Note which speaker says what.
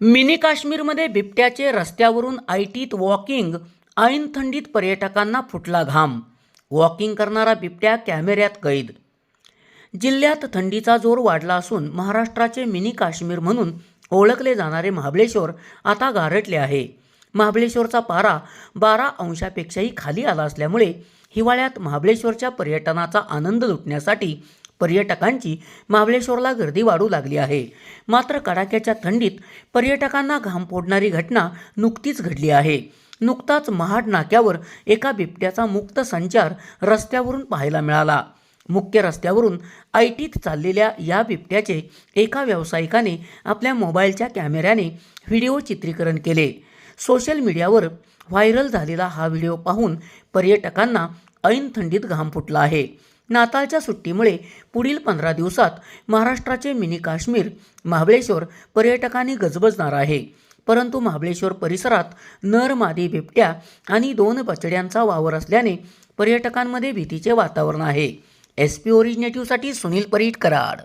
Speaker 1: Mini काश्मीरमध्ये बिबट्याचे रस्त्यावरून आयटीत walking ऐन थंडीत पर्यटकांना फुटला घाम. वॉकिंग करणारा बिबट्या कॅमेऱ्यात कैद. जिल्ह्यात थंडीचा जोर वाढला असून महाराष्ट्राचे मिनी काश्मीर म्हणून ओळखले जाणारे महाबळेश्वर आता गारटले आहे. महाबळेश्वरचा पारा बारा अंशापेक्षाही खाली आला असल्यामुळे हिवाळ्यात महाबळेश्वरच्या पर्यटनाचा आनंद लुटण्यासाठी पर्यटकांची महाबळेश्वरला गर्दी वाढू लागली आहे. मात्र कडाक्याच्या थंडीत पर्यटकांना घाम फोडणारी घटना नुकतीच घडली आहे. नुकताच महाड नाक्यावर एका बिबट्याचा मुक्त संचार रस्त्यावरून पाहायला मिळाला. मुख्य रस्त्यावरून आयटीत चाललेल्या या बिबट्याचे एका व्यावसायिकाने आपल्या मोबाईलच्या कॅमेऱ्याने व्हिडिओ चित्रीकरण केले. सोशल मीडियावर व्हायरल झालेला हा व्हिडिओ पाहून पर्यटकांना ऐन थंडीत घाम फुटला आहे. नाताळच्या सुट्टीमुळे पुढील पंधरा दिवसात महाराष्ट्राचे मिनी काश्मीर महाबळेश्वर पर्यटकांनी गजबजणार आहे. परंतु महाबळेश्वर परिसरात नर मादी बिबट्या आणि दोन बछड्यांचा वावर असल्याने पर्यटकांमध्ये भीतीचे वातावरण आहे. एस पी ओरिजिनेटिव्हसाठी सुनील परीट कराड